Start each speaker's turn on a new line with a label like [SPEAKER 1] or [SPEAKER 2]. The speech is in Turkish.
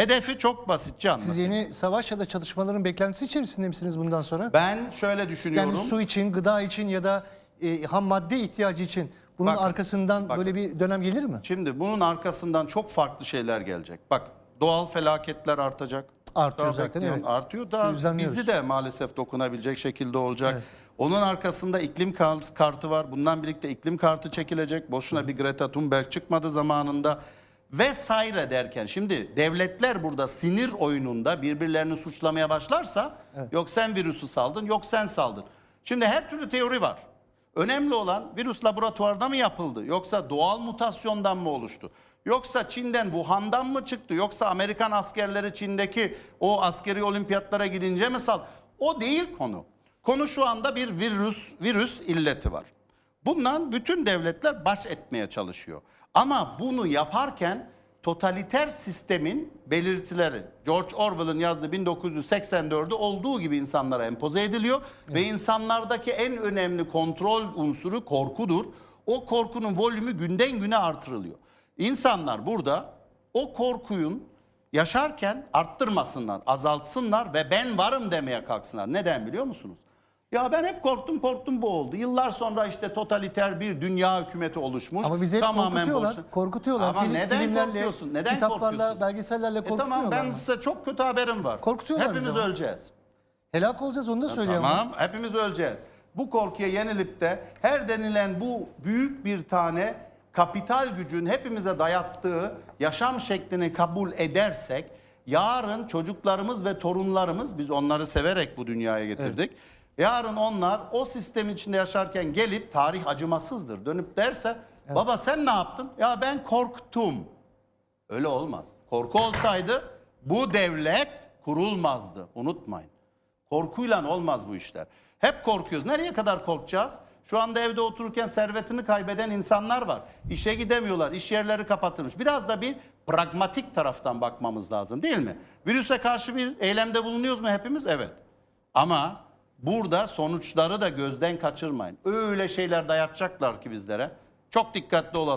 [SPEAKER 1] Hedefi çok basitçe anlatayım.
[SPEAKER 2] Siz yeni savaş ya da çatışmaların beklentisi içerisinde misiniz bundan sonra?
[SPEAKER 1] Ben şöyle düşünüyorum.
[SPEAKER 2] Yani su için, gıda için ya da e, ham madde ihtiyacı için bunun
[SPEAKER 1] Bakın,
[SPEAKER 2] arkasından
[SPEAKER 1] bakın.
[SPEAKER 2] böyle bir dönem gelir mi?
[SPEAKER 1] Şimdi bunun arkasından çok farklı şeyler gelecek. Bak doğal felaketler artacak.
[SPEAKER 2] Artıyor
[SPEAKER 1] Daha
[SPEAKER 2] zaten, evet.
[SPEAKER 1] Artıyor da bizi de maalesef dokunabilecek şekilde olacak. Onun arkasında iklim kar- kartı var. Bundan birlikte iklim kartı çekilecek. Boşuna bir Greta Thunberg çıkmadı zamanında. Vesaire derken şimdi devletler burada sinir oyununda birbirlerini suçlamaya başlarsa yok sen virüsü saldın yok sen saldın. Şimdi her türlü teori var. Önemli olan virüs laboratuvarda mı yapıldı yoksa doğal mutasyondan mı oluştu? Yoksa Çin'den Wuhan'dan mı çıktı? Yoksa Amerikan askerleri Çin'deki o askeri olimpiyatlara gidince mi sal? O değil konu. Konu şu anda bir virüs virüs illeti var. Bundan bütün devletler baş etmeye çalışıyor. Ama bunu yaparken totaliter sistemin belirtileri George Orwell'ın yazdığı 1984'ü olduğu gibi insanlara empoze ediliyor ve insanlardaki en önemli kontrol unsuru korkudur. O korkunun volümü günden güne artırılıyor. İnsanlar burada o korkuyun yaşarken arttırmasınlar, azaltsınlar ve ben varım demeye kalksınlar. Neden biliyor musunuz? Ya ben hep korktum korktum bu oldu. Yıllar sonra işte totaliter bir dünya hükümeti oluşmuş.
[SPEAKER 2] Ama bizi hep korkutuyorlar.
[SPEAKER 1] boş-
[SPEAKER 2] Korkutuyorlar.
[SPEAKER 1] Ama
[SPEAKER 2] Film-
[SPEAKER 1] neden korkuyorsun? Neden
[SPEAKER 2] kitaplarla,
[SPEAKER 1] korkuyorsun?
[SPEAKER 2] belgesellerle
[SPEAKER 1] E
[SPEAKER 2] korkutuyorlar.
[SPEAKER 1] tamam ben size çok kötü haberim var.
[SPEAKER 2] Korkutuyorlar
[SPEAKER 1] Hepimiz
[SPEAKER 2] ama.
[SPEAKER 1] öleceğiz.
[SPEAKER 2] Helak olacağız onu da söylüyor ama.
[SPEAKER 1] Tamam hepimiz öleceğiz. Bu korkuya yenilip de her denilen bu büyük bir tane kapital gücün hepimize dayattığı yaşam şeklini kabul edersek yarın çocuklarımız ve torunlarımız biz onları severek bu dünyaya getirdik. Yarın onlar o sistemin içinde yaşarken gelip tarih acımasızdır dönüp derse baba sen ne yaptın? Ya ben korktum. Öyle olmaz. Korku olsaydı bu devlet kurulmazdı. Unutmayın. Korkuyla olmaz bu işler. Hep korkuyoruz. Nereye kadar korkacağız? Şu anda evde otururken servetini kaybeden insanlar var. İşe gidemiyorlar. iş yerleri kapatılmış. Biraz da bir pragmatik taraftan bakmamız lazım değil mi? Virüse karşı bir eylemde bulunuyoruz mu hepimiz? Evet. Ama burada sonuçları da gözden kaçırmayın. Öyle şeyler dayatacaklar ki bizlere. Çok dikkatli olalım.